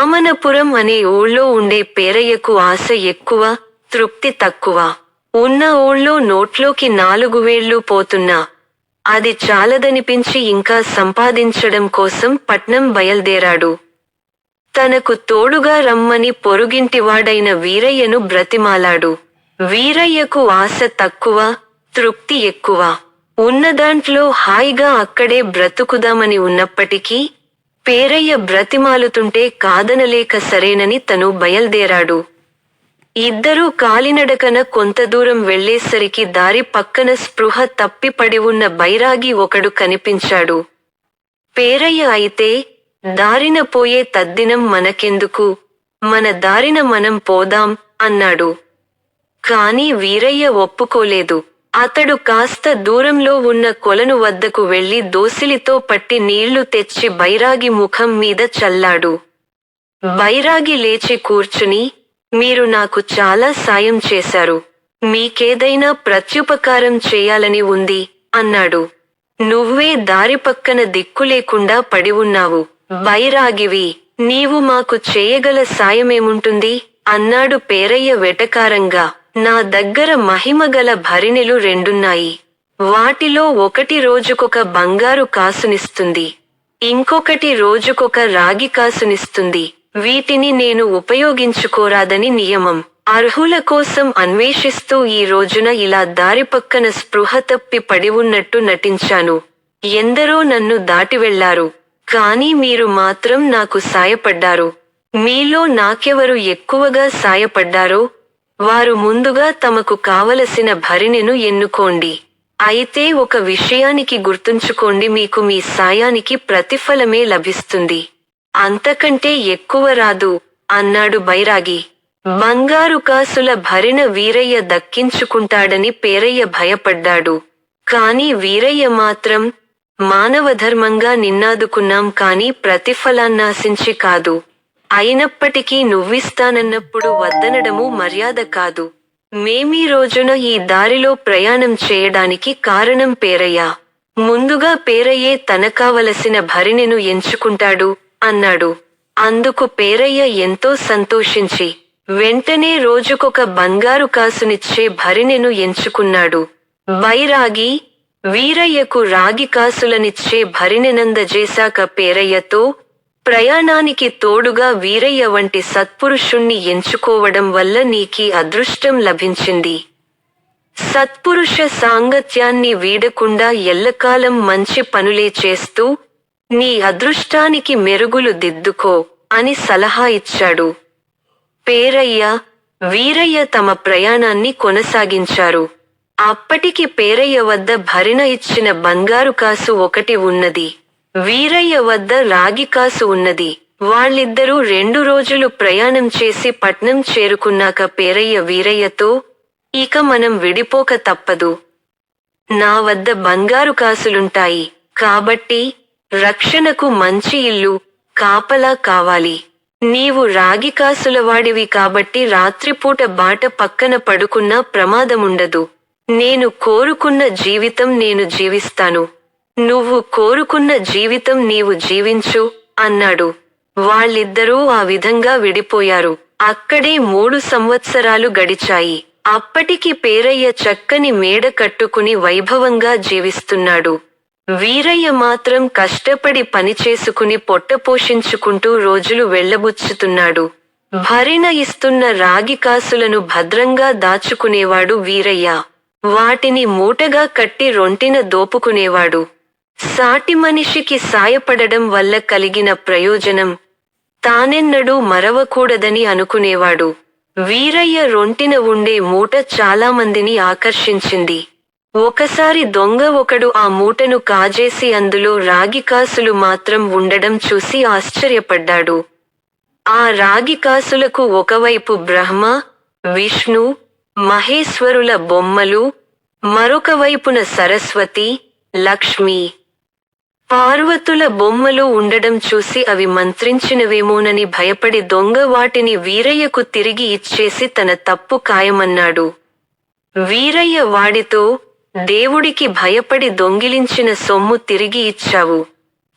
రామనపురం అనే ఊళ్ళో ఉండే పేరయ్యకు ఆశ ఎక్కువ తృప్తి తక్కువ. ఉన్న ఊళ్ళో నోట్లోకి నాలుగు వేళ్ళు పోతున్నా. అది చాలదనిపించి ఇంకా సంపాదించడం కోసం పట్నం బయల్దేరాడు. తనకు తోడుగా రమ్మని పొరుగింటివాడైన వీరయ్యను బ్రతిమాలాడు. వీరయ్యకు ఆశ తక్కువ తృప్తి ఎక్కువ. ఉన్నదాంట్లో హాయిగా అక్కడే బ్రతుకుదామని ఉన్నప్పటికీ పేరయ్య బ్రతిమాలుతుంటే కాదనలేక సరేనని తను బయల్దేరాడు. ఇద్దరూ కాలినడకన కొంత దూరం వెళ్ళేసరికి దారి పక్కన స్పృహ తప్పిపడి ఉన్న బైరాగి ఒకడు కనిపించాడు. పేరయ్య అయితే దారిన పోయే తద్దినం మనకెందుకు? మన దారిన మనం పోదాం అన్నాడు. కాని వీరయ్య ఒప్పుకోలేదు. అతడు కాస్త దూరంలో ఉన్న కొలను వద్దకు వెళ్ళి దోసిలితో పట్టి నీళ్ళు తెచ్చి బైరాగి ముఖం మీద చల్లాడు. బైరాగి లేచి కూర్చుని మీరు నాకు చాలా సాయం చేశారు. మీకేదైనా ప్రత్యుపకారం చేయాలని ఉంది అన్నాడు. నువ్వే దారి పక్కన దిక్కు లేకుండా పడి ఉన్నావు. బైరాగివి నీవు మాకు చేయగల సాయమేముంటుంది? అన్నాడు పేరయ్య వెటకారంగా. నా దగ్గర మహిమగల భరిణెలు రెండున్నాయి. వాటిలో ఒకటి రోజుకొక బంగారు కాసునిస్తుంది. ఇంకొకటి రోజుకొక రాగి కాసునిస్తుంది. వీటిని నేను ఉపయోగించుకోరాదని నియమం. అర్హుల కోసం అన్వేషిస్తూ ఈ రోజున ఇలా దారి పక్కన స్పృహ తప్పి పడి ఉన్నట్టు నటించాను. ఎందరో నన్ను దాటి వెళ్ళారు కానీ మీరు మాత్రం నాకు సాయపడ్డారు. మీలో నాకెవరు ఎక్కువగా సాయపడ్డారో వారు ముందుగా తమకు కావలసిన భరిణెను ఎన్నుకోండి. అయితే ఒక విషయానికి గుర్తుంచుకోండి మీకు మీ సాయానికి ప్రతిఫలమే లభిస్తుంది. అంతకంటే ఎక్కువ రాదు అన్నాడు బైరాగి. బంగారు కాసుల భరిణ వీరయ్య దక్కించుకుంటాడని పేరయ్య భయపడ్డాడు. కాని వీరయ్య మాత్రం మానవధర్మంగా నిన్నాదుకున్నాం కాని ప్రతిఫలాన్నాశించి కాదు. అయినప్పటికీ నువ్విస్తానన్నప్పుడు వద్దనడము మర్యాద కాదు. మేమీ రోజున ఈ దారిలో ప్రయాణం చేయడానికి కారణం పేరయ్య. ముందుగా పేరయ్యే తన కావలసిన భరిణెను ఎంచుకుంటాడు అన్నాడు. అందుకు పేరయ్య ఎంతో సంతోషించి వెంటనే రోజుకొక బంగారు కాసునిచ్చే భరిణెను ఎంచుకున్నాడు. బైరాగి వీరయ్యకు రాగి కాసులనిచ్చే భరిణెనందజేశాక పేరయ్యతో ప్రయాణానికి తోడుగా వీరయ్య వంటి సత్పురుషుణ్ణి ఎంచుకోవడం వల్ల నీకీ అదృష్టం లభించింది. సత్పురుష సాంగత్యాన్ని వీడకుండా ఎల్లకాలం మంచి పనులే చేస్తూ నీ అదృష్టానికి మెరుగులు దిద్దుకో అని సలహా ఇచ్చాడు. పేరయ్య వీరయ్య తమ ప్రయాణాన్ని కొనసాగించారు. అప్పటికి పేరయ్య వద్ద భరిణ ఇచ్చిన బంగారు కాసు ఒకటి ఉన్నది. వీరయ్య వద్ద రాగి కాసు ఉన్నది. వాళ్ళిద్దరూ రెండు రోజులు ప్రయాణం చేసి పట్నం చేరుకున్నాక పేరయ్య వీరయ్యతో ఇక మనం విడిపోక తప్పదు. నా వద్ద బంగారు కాసులుంటాయి. కాబట్టి రక్షణకు మంచి ఇల్లు కాపలా కావాలి. నీవు రాగి కాసుల వాడివి కాబట్టి రాత్రిపూట బాట పక్కన పడుకున్నా ప్రమాదముండదు. నేను కోరుకున్న జీవితం నేను జీవిస్తాను. నువ్వు కోరుకున్న జీవితం నీవు జీవించు అన్నాడు. వాళ్ళిద్దరూ ఆ విధంగా విడిపోయారు. అక్కడే మూడు సంవత్సరాలు గడిచాయి. అప్పటికి పేరయ్య చక్కని మేడ కట్టుకుని వైభవంగా జీవిస్తున్నాడు. వీరయ్య మాత్రం కష్టపడి పనిచేసుకుని పొట్ట పోషించుకుంటూ రోజులు వెళ్ళబుచ్చుతున్నాడు భరిణ ఇస్తున్న రాగి కాసులను భద్రంగా దాచుకునేవాడు వీరయ్య. వాటిని మూటగా కట్టి రొంటిన దోపుకునేవాడు. సాటి మనిషికి సాయపడడం వల్ల కలిగిన ప్రయోజనం తానెన్నడూ మరవకూడదని అనుకునేవాడు. వీరయ్య రొంటిన ఉండే మూట చాలామందిని ఆకర్షించింది. ఒకసారి దొంగ ఒకడు ఆ మూటను కాజేసి అందులో రాగి కాసులు మాత్రం ఉండడం చూసి ఆశ్చర్యపడ్డాడు. ఆ రాగి కాసులకు ఒకవైపు బ్రహ్మ విష్ణు మహేశ్వరుల బొమ్మలు మరొక వైపున సరస్వతి లక్ష్మి. పార్వతుల బొమ్మలు ఉండడం చూసి అవి మంత్రించినవేమోనని భయపడి దొంగ వాటిని వీరయ్యకు తిరిగి ఇచ్చేసి తన తప్పు ఖాయమన్నాడు. వీరయ్య వాడితో దేవుడికి భయపడి దొంగిలించిన సొమ్ము తిరిగి ఇచ్చావు.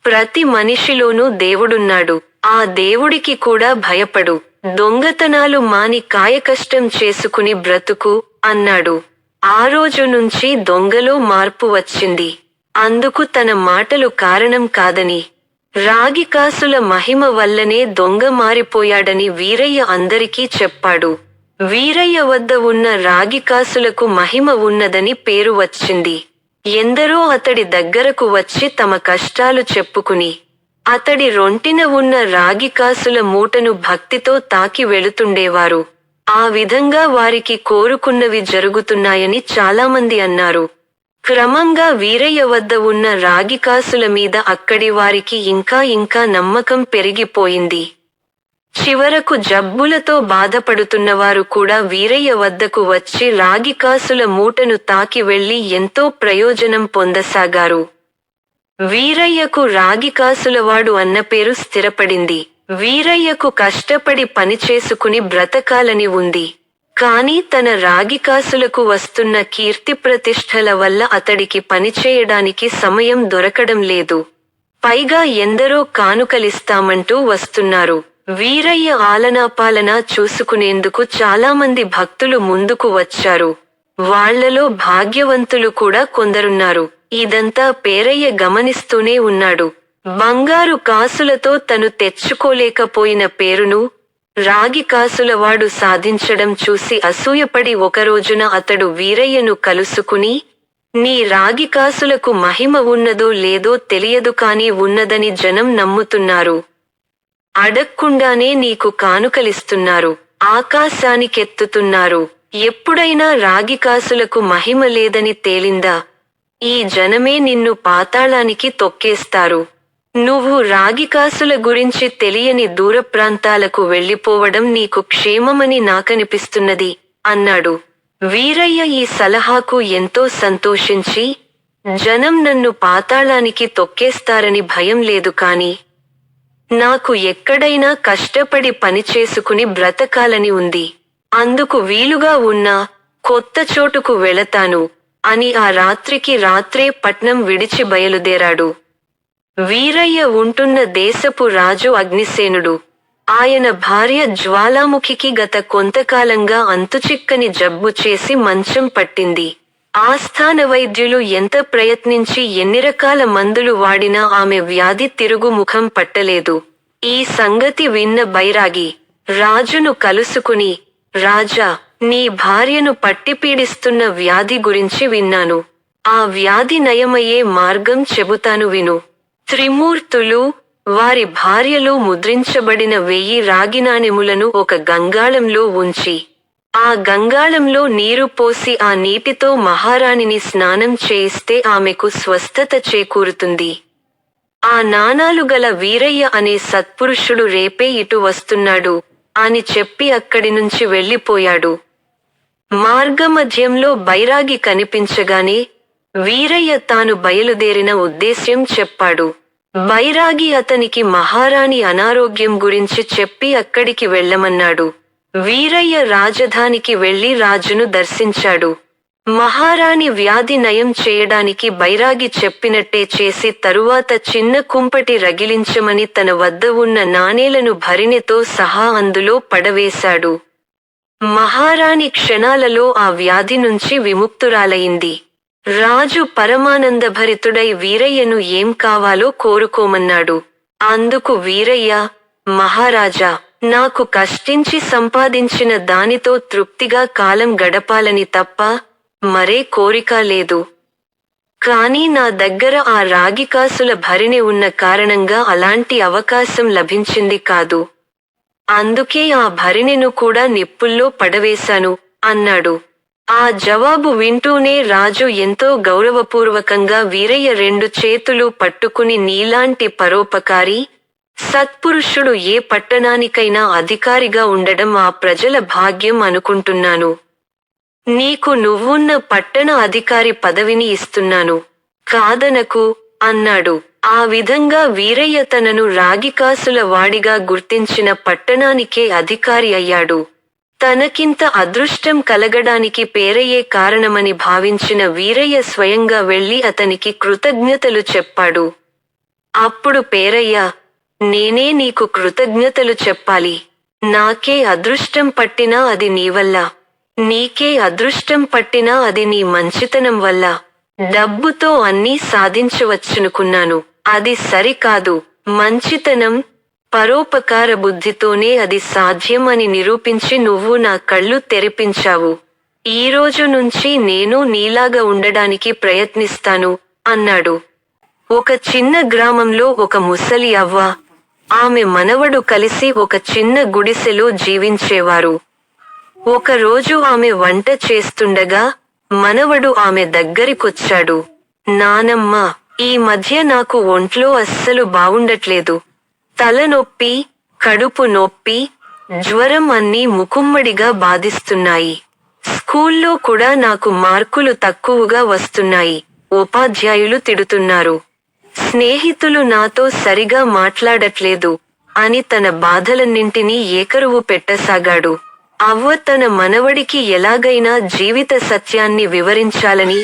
ప్రతి మనిషిలోనూ దేవుడున్నాడు. ఆ దేవుడికి కూడా భయపడు. దొంగతనాలు మాని కాయకష్టం చేసుకుని బ్రతుకు అన్నాడు. ఆ రోజు నుంచి దొంగలో మార్పు వచ్చింది. అందుకు తన మాటలు కారణం కాదని రాగికాసుల మహిమ వల్లనే దొంగ మారిపోయాడని వీరయ్య అందరికీ చెప్పాడు. వీరయ్య వద్ద ఉన్న రాగికాసులకు మహిమ ఉన్నదని పేరు వచ్చింది. ఎందరో అతడి దగ్గరకు వచ్చి తమ కష్టాలు చెప్పుకుని అతడి రొంటిన ఉన్న రాగికాసుల మూటను భక్తితో తాకి వెళుతుండేవారు. ఆ విధంగా వారికి కోరుకున్నవి జరుగుతున్నాయని చాలామంది అన్నారు. క్రమంగా వీరయ్య వద్ద ఉన్న రాగి కాసుల మీద అక్కడి వారికి ఇంకా ఇంకా నమ్మకం పెరిగిపోయింది. చివరకు జబ్బులతో బాధపడుతున్నవారు కూడా వీరయ్య వద్దకు వచ్చి రాగి కాసుల మూటను తాకి వెళ్ళి ఎంతో ప్రయోజనం పొందసాగారు. వీరయ్యకు రాగి కాసులవాడు అన్న పేరు స్థిరపడింది. వీరయ్యకు కష్టపడి పనిచేసుకుని బ్రతకాలని ఉంది. కాని తన రాగి కాసులకు వస్తున్న కీర్తి ప్రతిష్టల వల్ల అతడికి పనిచేయడానికి సమయం దొరకడం లేదు. పైగా ఎందరో కానుకలిస్తామంటూ వస్తున్నారు. వీరయ్య ఆలనాపాలనా చూసుకునేందుకు చాలామంది భక్తులు ముందుకు వచ్చారు. వాళ్ళలో భాగ్యవంతులు కూడా కొందరున్నారు. ఇదంతా పేరయ్య గమనిస్తూనే ఉన్నాడు. బంగారు కాసులతో తను తెచ్చుకోలేకపోయిన పేరును రాగి కాసులవాడు సాధించడం చూసి అసూయపడి ఒకరోజున అతడు వీరయ్యను కలుసుకుని నీ రాగి కాసులకు మహిమ ఉన్నదో లేదో తెలియదు కానీ ఉన్నదని జనం నమ్ముతున్నారు. అడక్కుండానే నీకు కానుకలిస్తున్నారు. ఆకాశానికెత్తుతున్నారు. ఎప్పుడైనా రాగి కాసులకు మహిమ లేదని తేలిందా? ఈ జనమే నిన్ను పాతాళానికి తొక్కేస్తారు. నువ్వు రాగి కాసుల గురించి తెలియని దూర ప్రాంతాలకు వెళ్ళిపోవడం నీకు క్షేమమని నాకనిపిస్తున్నది అన్నాడు. వీరయ్య ఈ సలహాకు ఎంతో సంతోషించి జనం నన్ను పాతాళానికి తొక్కేస్తారని భయం లేదు కాని నాకు ఎక్కడైనా కష్టపడి పనిచేసుకుని బ్రతకాలని ఉంది. అందుకు వీలుగా ఉన్న కొత్త చోటుకు వెళతాను అని ఆ రాత్రికి రాత్రే పట్నం విడిచి బయలుదేరాడు. వీరయ్య ఉంటున్న దేశపు రాజు అగ్నిసేనుడు. ఆయన భార్య జ్వాలాముఖికి గత కొంతకాలంగా అంతుచిక్కని జబ్బు చేసి మంచం పట్టింది. ఆస్థాన వైద్యులు ఎంత ప్రయత్నించి ఎన్ని రకాల మందులు వాడినా ఆమె వ్యాధి తిరుగు ముఖం పట్టలేదు. ఈ సంగతి విన్న బైరాగి రాజును కలుసుకుని రాజా నీ భార్యను పట్టిపీడిస్తున్న వ్యాధి గురించి విన్నాను. ఆ వ్యాధి నయమయ్యే మార్గం చెబుతాను విను. త్రిమూర్తులు వారి భార్యలు ముద్రించబడిన వెయ్యి రాగినాణెములను ఒక గంగాళంలో ఉంచి ఆ గంగాళంలో నీరు పోసి ఆ నీటితో మహారాణిని స్నానం చేయిస్తే ఆమెకు స్వస్థత చేకూరుతుంది. ఆ నాణాలు గల వీరయ్య అనే సత్పురుషుడు రేపే ఇటు వస్తున్నాడు అని చెప్పి అక్కడి నుంచి వెళ్ళిపోయాడు. మార్గమధ్యంలో బైరాగి కనిపించగానే వీరయ్య తాను బయలుదేరిన ఉద్దేశ్యం చెప్పాడు. బైరాగి అతనికి మహారాణి అనారోగ్యం గురించి చెప్పి అక్కడికి వెళ్ళమన్నాడు. వీరయ్య రాజధానికి వెళ్ళి రాజును దర్శించాడు. మహారాణి వ్యాధి నయం చేయడానికి బైరాగి చెప్పినట్టే చేసి తరువాత చిన్న కుంపటి రగిలించమని తన వద్ద ఉన్న నాణేలను భరిణితో సహా అందులో పడవేశాడు. మహారాణి క్షణాలలో ఆ వ్యాధి నుంచి విముక్తురాలయింది రాజు పరమానందభరితుడై వీరయ్యను ఏం కావాలో కోరుకోమన్నాడు. అందుకు వీరయ్య మహారాజా నాకు కష్టించి సంపాదించిన దానితో తృప్తిగా కాలం గడపాలని తప్ప మరే కోరిక లేదు. కానీ నా దగ్గర ఆ రాగి కాసుల ఉన్న కారణంగా అలాంటి అవకాశం లభించింది కాదు. అందుకే ఆ భరిణిను కూడా నిప్పుల్లో పడవేశాను అన్నాడు. ఆ జవాబు వింటూనే రాజు ఎంతో గౌరవపూర్వకంగా వీరయ్య రెండు చేతులు పట్టుకుని నీలాంటి పరోపకారి సత్పురుషుడు ఏ పట్టణానికైనా అధికారిగా ఉండడం ఆ ప్రజల భాగ్యం అనుకుంటున్నాను. నీకు నువ్వున్న పట్టణ అధికారి పదవిని ఇస్తున్నాను. కాదనకు అన్నాడు. ఆ విధంగా వీరయ్య తనను రాగికాసుల వాడిగా గుర్తించిన పట్టణానికే అధికారి అయ్యాడు. తనకింత అదృష్టం కలగడానికి పేరయ్యే కారణమని భావించిన వీరయ్య స్వయంగా వెళ్ళి అతనికి కృతజ్ఞతలు చెప్పాడు. అప్పుడు పేరయ్య నేనే నీకు కృతజ్ఞతలు చెప్పాలి. నాకే అదృష్టం పట్టినా అది నీ వల్ల. నీకే అదృష్టం పట్టినా అది నీ మంచితనం వల్ల. డబ్బుతో అన్నీ సాధించవచ్చునుకున్నాను. అది సరికాదు. మంచితనం పరోపకార బుద్ధితోనే అది సాధ్యం అని నిరూపించి నువ్వు నా కళ్ళు తెరిపించావు. ఈ రోజు నుంచి నేను నీలాగా ఉండడానికి ప్రయత్నిస్తాను అన్నాడు. ఒక చిన్న గ్రామంలో ఒక ముసలి అవ్వ ఆమె మనవడు కలిసి ఒక చిన్న గుడిసెలో జీవించేవారు. ఒకరోజు ఆమె వంట చేస్తుండగా మనవడు ఆమె దగ్గరికొచ్చాడు. నానమ్మ ఈ మధ్య నాకు ఒంట్లో అస్సలు బావుండట్లేదు. తలనొప్పి కడుపు నొప్పి జ్వరం అన్నీ ముకుమ్మడిగా బాధిస్తున్నాయి. స్కూల్లో కూడా నాకు మార్కులు తక్కువగా వస్తున్నాయి ఉపాధ్యాయులు తిడుతున్నారు. స్నేహితులు నాతో సరిగా మాట్లాడట్లేదు అని తన బాధలన్నింటినీ ఏకరువు పెట్టసాగాడు. అవ్వ తన మనవడికి ఎలాగైనా జీవిత సత్యాన్ని వివరించాలని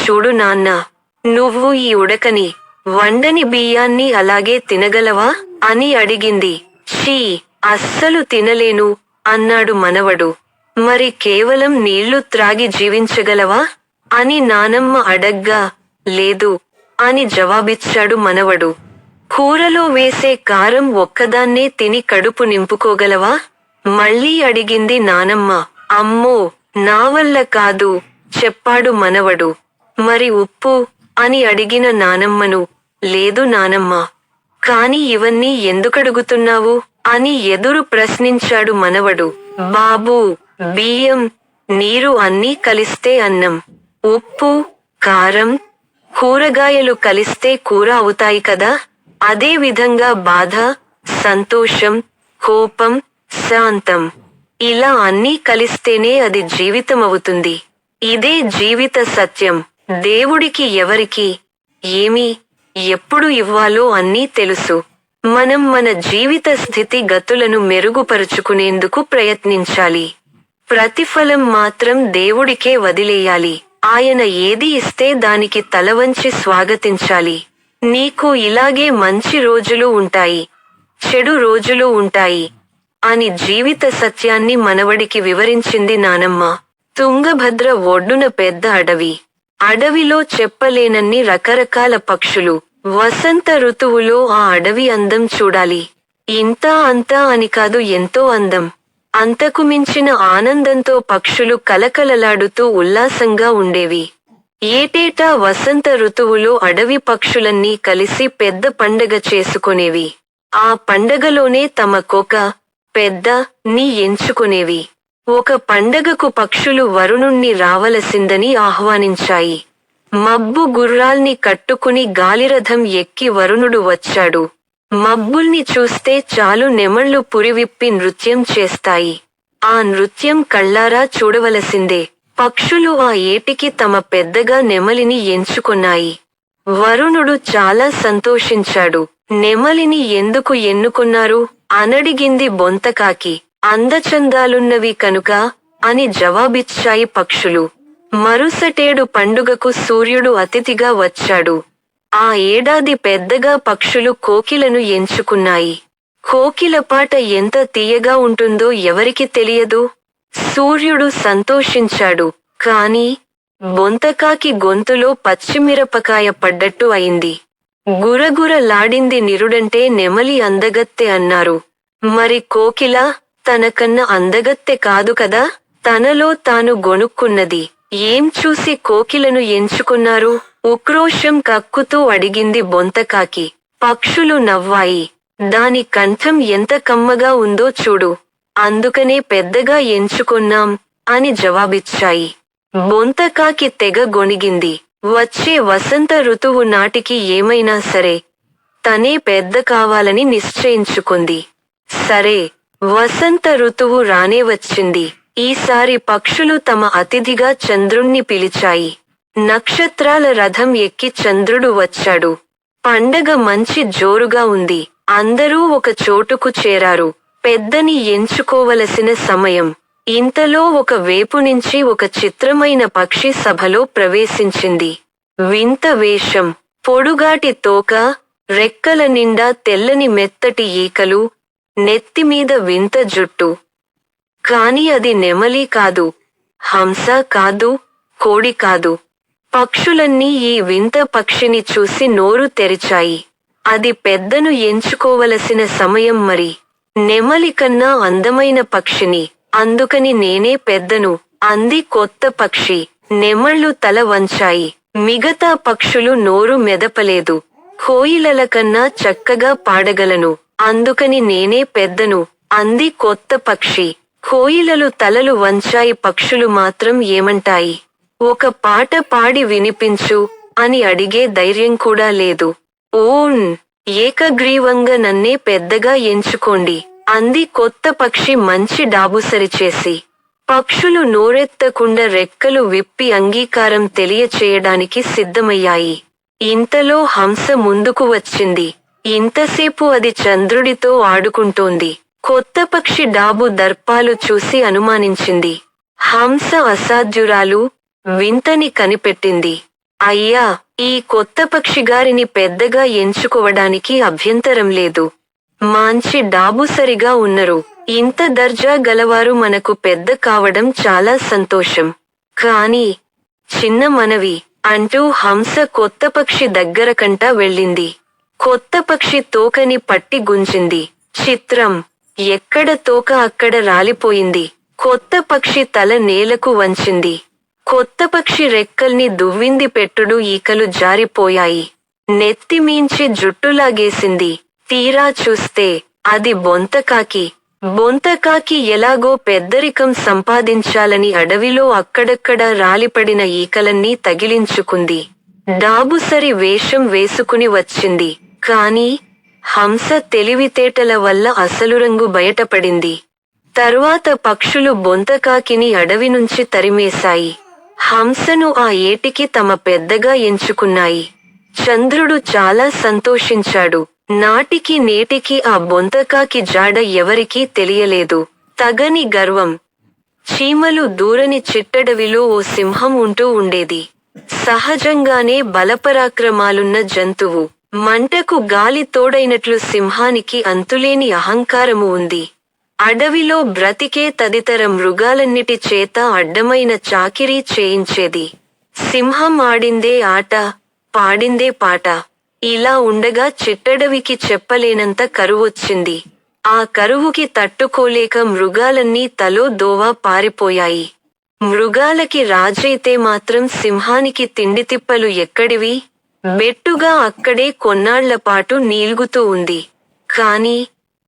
చూడు నాన్న నువ్వు ఈ ఉడకని వండని బియ్యాన్ని అలాగే తినగలవా? అని అడిగింది. షీ అస్సలు తినలేను అన్నాడు మనవడు. మరి కేవలం నీళ్ళు త్రాగి జీవించగలవా? అని నానమ్మ అడగ్గా లేదు అని జవాబిచ్చాడు మనవడు. కూరలో వేసే కారం ఒక్కదాన్నే తిని కడుపు నింపుకోగలవా? మళ్ళీ అడిగింది నానమ్మ. అమ్మో నా వల్ల కాదు చెప్పాడు మనవడు. మరి ఉప్పు? అని అడిగిన నానమ్మను లేదు నానమ్మ కాని ఇవన్నీ ఎందుకడుగుతున్నావు? అని ఎదురు ప్రశ్నించాడు మనవడు. బాబూ బియ్యం నీరు అన్నీ కలిస్తే అన్నం ఉప్పు కారం కూరగాయలు కలిస్తే కూర అవుతాయి కదా? అదే విధంగా బాధ సంతోషం కోపం శాంతం ఇలా అన్నీ కలిస్తేనే అది జీవితం అవుతుంది ఇదే జీవిత సత్యం. దేవుడికి ఎవరికి ఏమి ఎప్పుడు ఇవ్వాలో అన్నీ తెలుసు. మనం మన జీవిత స్థితి గతులను మెరుగుపరుచుకునేందుకు ప్రయత్నించాలి. ప్రతిఫలం మాత్రం దేవుడికే వదిలేయాలి. ఆయన ఏది ఇస్తే దానికి తలవంచి స్వాగతించాలి. నీకు ఇలాగే మంచి రోజులు ఉంటాయి. చెడు రోజులు ఉంటాయి. అని జీవిత సత్యాన్ని మనవడికి వివరించింది నానమ్మ. తుంగభద్ర ఒడ్డున పెద్ద అడవి. అడవిలో చెప్పలేనన్ని రకరకాల పక్షులు. వసంత ఋతువులో ఆ అడవి అందం చూడాలి. ఇంత అంతా అని కాదు ఎంతో అందం. అంతకు మించిన ఆనందంతో పక్షులు కలకలలాడుతూ ఉల్లాసంగా ఉండేవి. ఏటేటా వసంత ఋతువులో అడవి పక్షులన్నీ కలిసి పెద్ద పండగ చేసుకునేవి. ఆ పండగలోనే తమకొక పెద్ద ని ఎంచుకునేవి. ఒక పండగకు పక్షులు వరుణుణ్ణి రావలసిందని ఆహ్వానించాయి. మబ్బు గుర్రాల్ని కట్టుకుని గాలిరథం ఎక్కి వరుణుడు వచ్చాడు. మబ్బుల్ని చూస్తే చాలు నెమళ్ళు పురివిప్పి నృత్యం చేస్తాయి. ఆ నృత్యం కళ్ళారా చూడవలసిందే. పక్షులు ఆ ఏటికి తమ పెద్దగా నెమలిని ఎంచుకున్నాయి. వరుణుడు చాలా సంతోషించాడు. నెమలిని ఎందుకు ఎన్నుకున్నారు? అనడిగింది బొంతకాకి. అందచందాలున్నవి కనుక అని జవాబిచ్చాయి పక్షులు. మరుసటేడు పండుగకు సూర్యుడు అతిథిగా వచ్చాడు. ఆ ఏడాది పెద్దగా పక్షులు కోకిలను ఎంచుకున్నాయి. కోకిల పాట ఎంత తీయగా ఉంటుందో ఎవరికి తెలియదు? సూర్యుడు సంతోషించాడు. కాని బొంతకాకి గొంతులో పచ్చిమిరపకాయ పడ్డట్టు అయింది. గురగురలాడింది నిరుడంటే నెమలి అందగత్తె అన్నారు. మరి కోకిల తనకన్నా అందగత్తె కాదు కదా? తనలో తాను గొనుక్కున్నది ఏం చూసి కోకిలను ఎంచుకున్నారు? ఉక్రోషం కక్కుతూ అడిగింది బొంతకాకి. పక్షులు నవ్వాయి. దాని కంఠం ఎంత కమ్మగా ఉందో చూడు. అందుకనే పెద్దగా ఎంచుకున్నాం అని జవాబిచ్చాయి. బొంతకాకి తెగ గొణిగింది. వచ్చే వసంత ఋతువు నాటికి ఏమైనా సరే తనే పెద్ద కావాలని నిశ్చయించుకుంది. సరే వసంత ఋతువు రానే వచ్చింది. ఈసారి పక్షులు తమ అతిథిగా చంద్రుణ్ణి పిలిచాయి. నక్షత్రాల రథం ఎక్కి చంద్రుడు వచ్చాడు. పండగ మంచి జోరుగా ఉంది. అందరూ ఒక చోటుకు చేరారు. పెద్దని ఎంచుకోవలసిన సమయం. ఇంతలో ఒక వేపు నుంచి ఒక చిత్రమైన పక్షి సభలో ప్రవేశించింది. వింత వేషం. పొడుగాటి తోక రెక్కల నిండా తెల్లని మెత్తటి ఈకలు నెత్తిమీద వింత జుట్టు. కాని అది నెమలి కాదు హంస కాదు కోడి కాదు. పక్షులన్నీ ఈ వింత పక్షిని చూసి నోరు తెరిచాయి. అది పెద్దను ఎంచుకోవలసిన సమయం మరి. నెమలి కన్నా అందమైన పక్షిని అందుకని నేనే పెద్దను అంది కొత్త పక్షి. నెమళ్ళు తల వంచాయి. మిగతా పక్షులు నోరు మెదపలేదు. కోయిలల కన్నా చక్కగా పాడగలను. అందుకని నేనే పెద్దను అంది కొత్త పక్షి. కోయిలలు తలలు వంచాయి పక్షులు మాత్రం ఏమంటాయి. ఒక పాట పాడి వినిపించు అని అడిగే ధైర్యం కూడా లేదు. ఓన్ ఏకగ్రీవంగా నన్నే పెద్దగా ఎంచుకోండి అంది కొత్త పక్షి మంచి డాబుసరిచేసి పక్షులు నోరెత్తకుండా రెక్కలు విప్పి అంగీకారం తెలియచేయడానికి సిద్ధమయ్యాయి. ఇంతలో హంస ముందుకు వచ్చింది. ఇంతసేపు అది చంద్రుడితో ఆడుకుంటోంది. కొత్త పక్షి డాబు దర్పాలు చూసి అనుమానించింది. హంస అసాధ్యురాలు వింతని కనిపెట్టింది. అయ్యా ఈ కొత్త పక్షి గారిని పెద్దగా ఎంచుకోవడానికి అభ్యంతరం లేదు. మాంచి డాబు సరిగా ఉన్నరు. ఇంత దర్జా గలవారు మనకు పెద్ద కావడం చాలా సంతోషం. కాని చిన్న మనవి అంటూ హంస కొత్త పక్షి దగ్గర కంటా వెళ్ళింది. కొత్త పక్షి తోకని పట్టి గుంజింది. చిత్రం ఎక్కడ తోక అక్కడ రాలిపోయింది. కొత్త పక్షి తల నేలకు వంచింది. కొత్త పక్షి రెక్కల్ని దువ్వింది పెట్టుడు ఈకలు జారిపోయాయి. నెత్తిమీంచి జుట్టులాగేసింది తీరా చూస్తే అది బొంతకాకి బొంతకాకి ఎలాగో పెద్దరికం సంపాదించాలని అడవిలో అక్కడక్కడ రాలిపడిన ఈకలన్నీ తగిలించుకుంది. డాబుసరి వేషం వేసుకుని వచ్చింది. కాని హంస తెలివితేటల వల్ల అసలు రంగు బయటపడింది. తర్వాత పక్షులు బొంతకాకిని అడవి నుంచి తరిమేశాయి. హంసను ఆ ఏటికి తమ పెద్దగా ఎంచుకున్నాయి. చంద్రుడు చాలా సంతోషించాడు. నాటికి నేటికి ఆ బొంతకాకి జాడ ఎవరికీ తెలియలేదు. తగని గర్వం. చీమలు దూరని చిట్టడవిలో ఓ సింహం ఉంటూ ఉండేది. సహజంగానే బలపరాక్రమాలున్న జంతువు. మంటకు గాలి తోడైనట్లు సింహానికి అంతులేని అహంకారము ఉంది. అడవిలో బ్రతికే తదితర మృగాలన్నిటి చేత అడ్డమైన చాకిరీ చేయించేది. సింహం ఆడిందే ఆట పాడిందే పాట. ఇలా ఉండగా చిట్టడవికి చెప్పలేనంత కరువొచ్చింది. ఆ కరువుకి తట్టుకోలేక మృగాలన్నీ తలో దోవా పారిపోయాయి. మృగాలకి రాజైతే మాత్రం సింహానికి తిండితిప్పలు ఎక్కడివి? బెట్టుగా అక్కడే కొన్నాళ్ళపాటు నీల్గుతూ ఉంది. కాని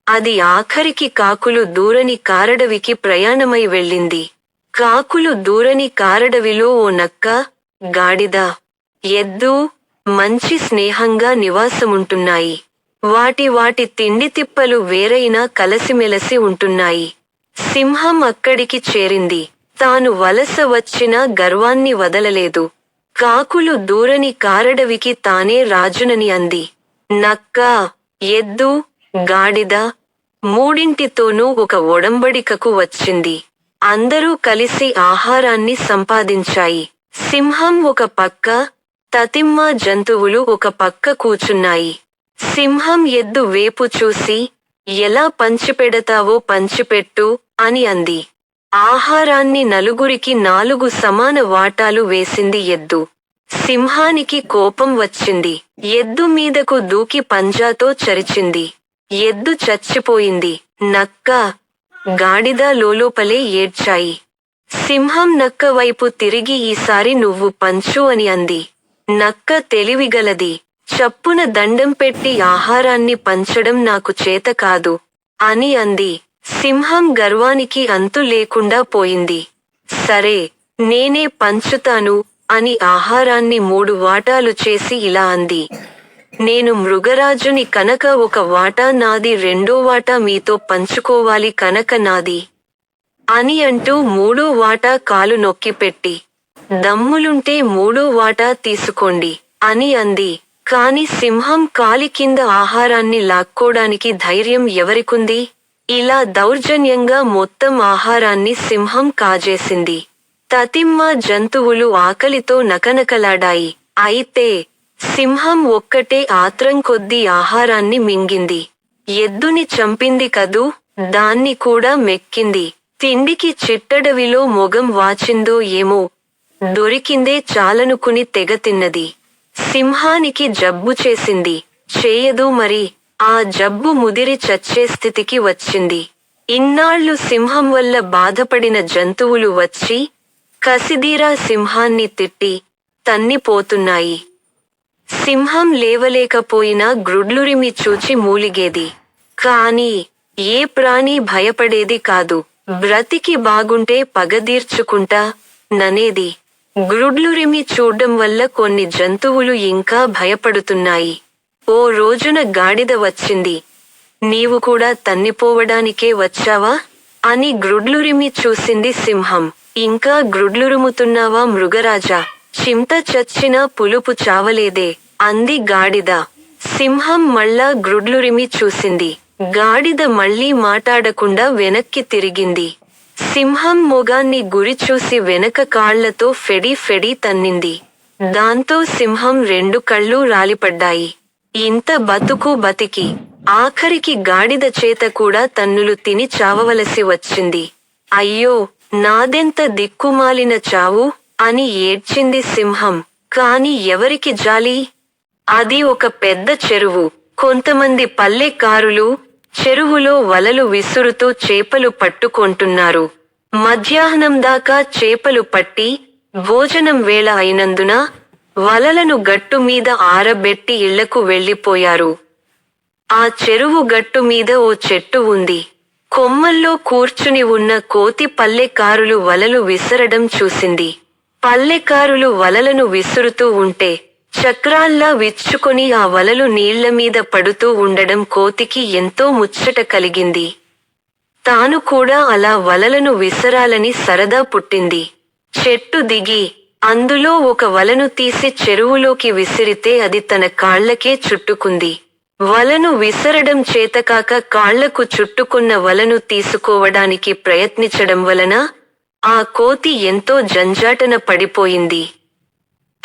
అది ఆఖరికి కాకులు దూరని కారడవికి ప్రయాణమై వెళ్ళింది. కాకులు దూరని కారడవిలో ఓ నక్క గాడిద ఎద్దు మంచి స్నేహంగా నివాసముంటున్నాయి. వాటి వాటి తిండి తిప్పలు వేరైనా కలసిమెలసి ఉంటున్నాయి. సింహం అక్కడికి చేరింది. తాను వలస వచ్చినా గర్వాన్ని వదలలేదు. కాకులు దూరని కారడవికి తానే రాజునని అంది. నక్క ఎద్దు గాడిద మూడింటితోనూ ఒక ఒడంబడికకు వచ్చింది. అందరూ కలిసి ఆహారాన్ని సంపాదించాయి. సింహం ఒక పక్క తతిమ్మ జంతువులు ఒక పక్క కూచున్నాయి. సింహం ఎద్దు వేపు చూసి ఎలా పంచిపెడతావో పంచిపెట్టు అని అంది. ఆహారాన్ని నలుగురికి నాలుగు సమాన వాటాలు వేసింది ఎద్దు. సింహానికి కోపం వచ్చింది. ఎద్దు మీదకు దూకి పంజాతో చరిచింది. ఎద్దు చచ్చిపోయింది. నక్క గాడిద లోలోపలే ఏడ్చాయి. సింహం నక్క వైపు తిరిగి ఈసారి నువ్వు పంచు అని అంది. నక్క తెలివిగలది. చప్పున దండం పెట్టి ఆహారాన్ని పంచడం నాకు చేత కాదు అని అంది. సింహం గర్వానికి అంతు లేకుండా పోయింది. సరే నేనే పంచుతాను అని ఆహారాన్ని మూడు వాటాలు చేసి ఇలా అంది. నేను మృగరాజుని కనుక ఒక వాటా నాది రెండో వాటా మీతో పంచుకోవాలి కనుక నాది అని అంటూ మూడో వాటా కాలు నొక్కిపెట్టి దమ్ములుంటే మూడో వాటా తీసుకోండి అని అంది. కాని సింహం కాలి కింద ఆహారాన్ని లాక్కోడానికి ధైర్యం ఎవరికుంది? ఇలా దౌర్జన్యంగా మొత్తం ఆహారాన్ని సింహం కాజేసింది. తతిమ్మ జంతువులు ఆకలితో నకనకలాడాయి. అయితే సింహం ఒక్కటే ఆత్రం కొద్దీ ఆహారాన్ని మింగింది. ఎద్దుని చంపింది కదూ దాన్ని కూడా మెక్కింది. తిండికి చిట్టడవిలో మొగం వాచిందో ఏమో దొరికిందే చాలనుకుని తెగ తిన్నది. సింహానికి జబ్బు చేసింది. చేయదు మరి. ఆ జబ్బు ముదిరి చచ్చే స్థితికి వచ్చింది. ఇన్నాళ్ళు సింహం వల్ల బాధపడిన జంతువులు వచ్చి కసిదీరా సింహాన్ని తిట్టి తన్నిపోతున్నాయి. సింహం లేవలేకపోయినా గ్రుడ్లురిమి చూచి మూలిగేది. కాని ఏ ప్రాణి భయపడేది కాదు. బ్రతికి బాగుంటే పగదీర్చుకుంటా ననేది. గ్రుడ్లురిమి చూడ్డం వల్ల కొన్ని జంతువులు ఇంకా భయపడుతున్నాయి. ఓ రోజున గాడిద వచ్చింది. నీవు కూడా తన్నిపోవడానికే వచ్చావా? అని గ్రుడ్లురిమి చూసింది సింహం. ఇంకా గ్రుడ్లురుముతున్నావా మృగరాజా? చింత చచ్చిన పులుపు చావలేదే అంది గాడిద. సింహం మళ్ళా గ్రుడ్లురిమి చూసింది. గాడిద మళ్ళీ మాటాడకుండా వెనక్కి తిరిగింది. సింహం మొగాన్ని గురిచూసి వెనక కాళ్ళతో ఫెడి ఫెడి తన్నింది. దాంతో సింహం రెండు కళ్ళు రాలిపడ్డాయి. ఇంత బతుకు బతికి ఆఖరికి గాడిద చేత కూడా తన్నులు తిని చావవలసి వచ్చింది. అయ్యో నాదెంత దిక్కుమాలిన చావు అని ఏడ్చింది సింహం. కాని ఎవరికి జాలి? అది ఒక పెద్ద చెరువు. కొంతమంది పల్లెకారులు చెరువులో వలలు విసురుతూ చేపలు పట్టుకొంటున్నారు. మధ్యాహ్నం దాకా చేపలు పట్టి భోజనం వేళ అయినందున వలలను గట్టు మీద ఆరబెట్టి ఇళ్ళకు వెళ్ళిపోయారు ఆ చెరువు గట్టు మీద ఓ చెట్టు ఉంది. కొమ్మల్లో కూర్చుని ఉన్న కోతి పల్లెకారులు వలలు విసరడం చూసింది. పల్లెకారులు వలలను విసురుతూ ఉంటే చక్రాల్లా విచ్చుకొని ఆ వలలు నీళ్ళ మీద పడుతూ ఉండడం కోతికి ఎంతో ముచ్చట కలిగింది. తాను కూడా అలా వలలను విసరాలని సరదా పుట్టింది. చెట్టు దిగి అందులో ఒక వలను తీసి చెరువులోకి విసిరితే అది తన కాళ్ళకే చుట్టుకుంది. వలను విసరడం చేతకాక కాళ్ళకు చుట్టుకున్న వలను తీసుకోవడానికి ప్రయత్నించడం వలన ఆ కోతి ఎంతో జంజాటన పడిపోయింది.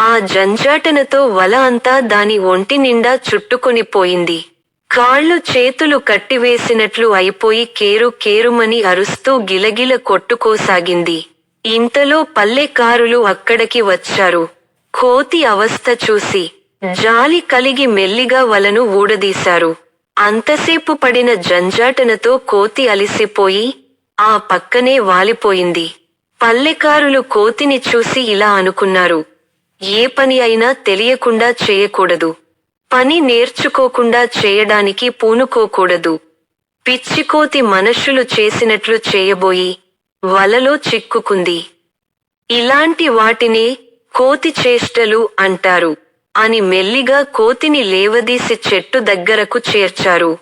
ఆ జంజాటనతో వల అంతా దాని ఒంటి నిండా చుట్టుకొనిపోయింది కాళ్ళు చేతులు కట్టివేసినట్లు అయిపోయి కేరు కేరుమని అరుస్తూ గిలగిల కొట్టుకోసాగింది. ఇంతలో పల్లెకారులు అక్కడికి వచ్చారు. కోతి అవస్థ చూసి జాలి కలిగి మెల్లిగా వలను ఊడదీశారు. అంతసేపు పడిన జంజాటనతో కోతి అలిసిపోయి ఆ పక్కనే వాలిపోయింది. పల్లెకారులు కోతిని చూసి ఇలా అనుకున్నారు. ఏ పని అయినా తెలియకుండా చేయకూడదు. పని నేర్చుకోకుండా చేయడానికి పూనుకోకూడదు. పిచ్చికోతి మనుషులు చేసినట్లు చేయబోయి వలలో చిక్కుకుంది. ఇలాంటి వాటినే కోతి చేష్టలు అంటారు అని మెల్లిగా కోతిని లేవదీసి చెట్టు దగ్గరకు చేర్చారు.